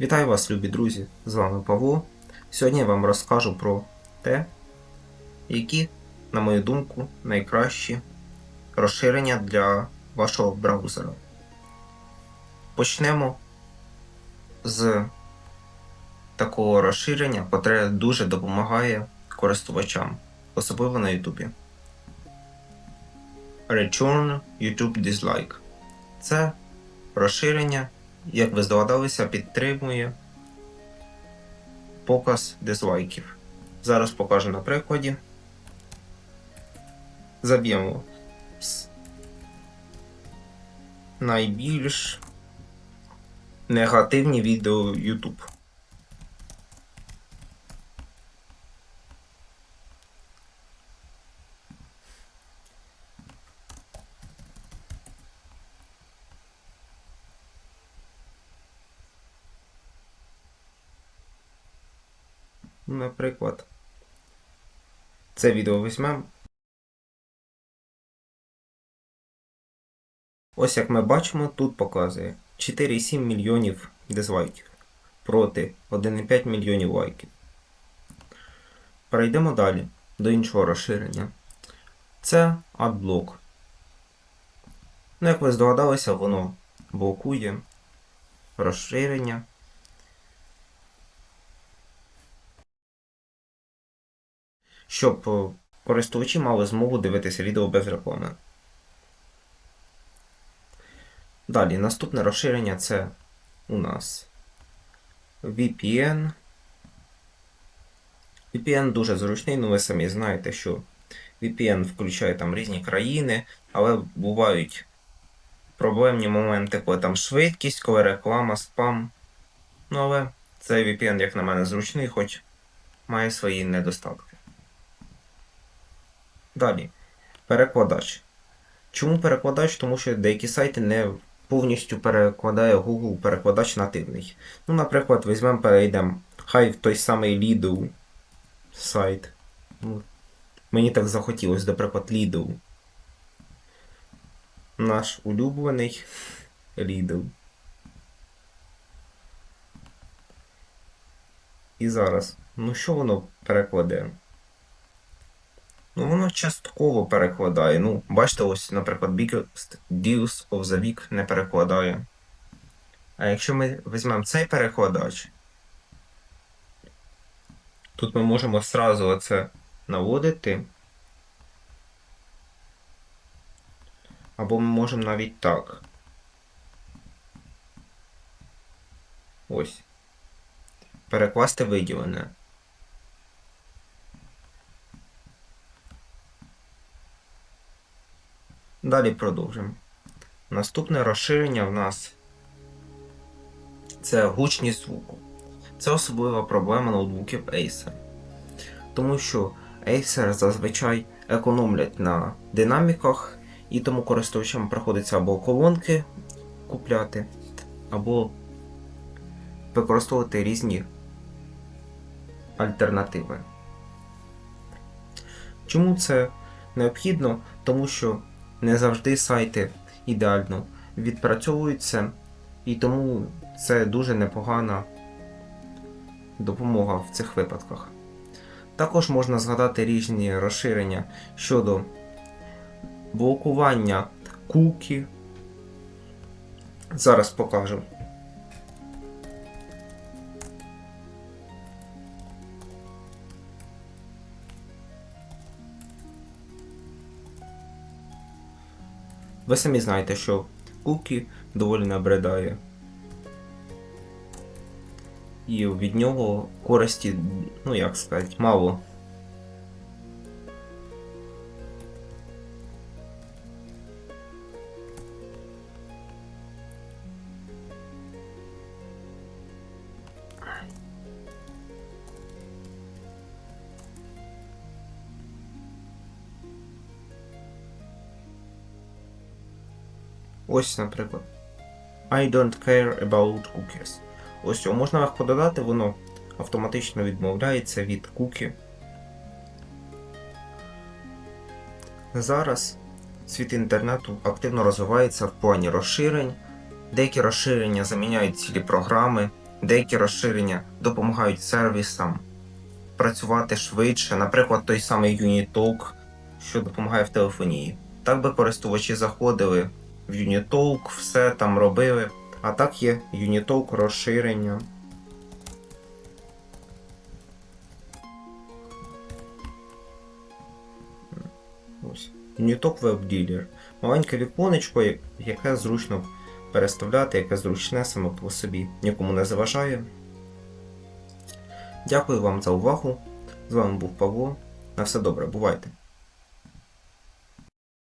Вітаю вас, любі друзі! З вами Павло. Сьогодні я вам розкажу про те, які, на мою думку, найкращі розширення для вашого браузера. Почнемо з такого розширення, котре дуже допомагає користувачам, особливо на YouTube. Return YouTube Dislike. Це розширення, як ви здогадалися, підтримує показ дизлайків. Зараз покажу на прикладі. Заб'ємо найбільш негативні відео YouTube. Наприклад, це відео візьмемо. Ось як ми бачимо, тут показує 4,7 мільйонів дизлайків проти 1,5 мільйонів лайків. Перейдемо далі до іншого розширення. Це адблок. Ну, як ви здогадалися, воно блокує розширення. Щоб е, користувачі мали змогу дивитися відео без реклами. Далі, наступне розширення це у нас VPN. VPN дуже зручний, ну ви самі знаєте, що VPN включає там різні країни, але бувають проблемні моменти, коли там швидкість, коли реклама, спам. Ну але цей VPN, як на мене, зручний, хоч має свої недостатки. Далі. Перекладач. Чому перекладач? Тому що деякі сайти не повністю перекладає Google перекладач нативний. Ну, наприклад, візьмемо, перейдемо. Хай в той самий Lidl сайт. Ну, мені так захотілося, наприклад, Lidl. Наш улюблений Lidl. І зараз. Ну що воно перекладе? Ну, воно частково перекладає. Ну, бачите, ось, наприклад, Biggest Deals of the Week не перекладає. А якщо ми візьмемо цей перекладач, тут ми можемо сразу оце наводити. Або ми можемо навіть так. Ось. Перекласти виділене. Далі продовжимо. Наступне розширення в нас це гучність звуку. Це особлива проблема ноутбуків Acer. Тому що Acer зазвичай економлять на динаміках, і тому користувачам приходиться або колонки купляти, або використовувати різні альтернативи. Чому це необхідно? Тому що не завжди сайти ідеально відпрацьовуються, і тому це дуже непогана допомога в цих випадках. Також можна згадати різні розширення щодо блокування куки. Зараз покажу. Ви самі знаєте, що кукі доволі набридає. І від нього користі, ну як сказати, мало. Ось, наприклад. I don't care about cookies. Ось цього можна легко додати, воно автоматично відмовляється від кукі. Зараз світ інтернету активно розвивається в плані розширень. Деякі розширення заміняють цілі програми, Деякі розширення допомагають сервісам працювати швидше, наприклад, той самий Unitalk, що допомагає в телефонії. Так би користувачі заходили в Unitalk, все там робили. А так є Unitalk розширення. Ось. Unitalk Web. Маленьке віконечко, яке зручно переставляти, яке зручне саме по собі, нікому не заважає. Дякую вам за увагу. З вами був Павло. На все добре, бувайте!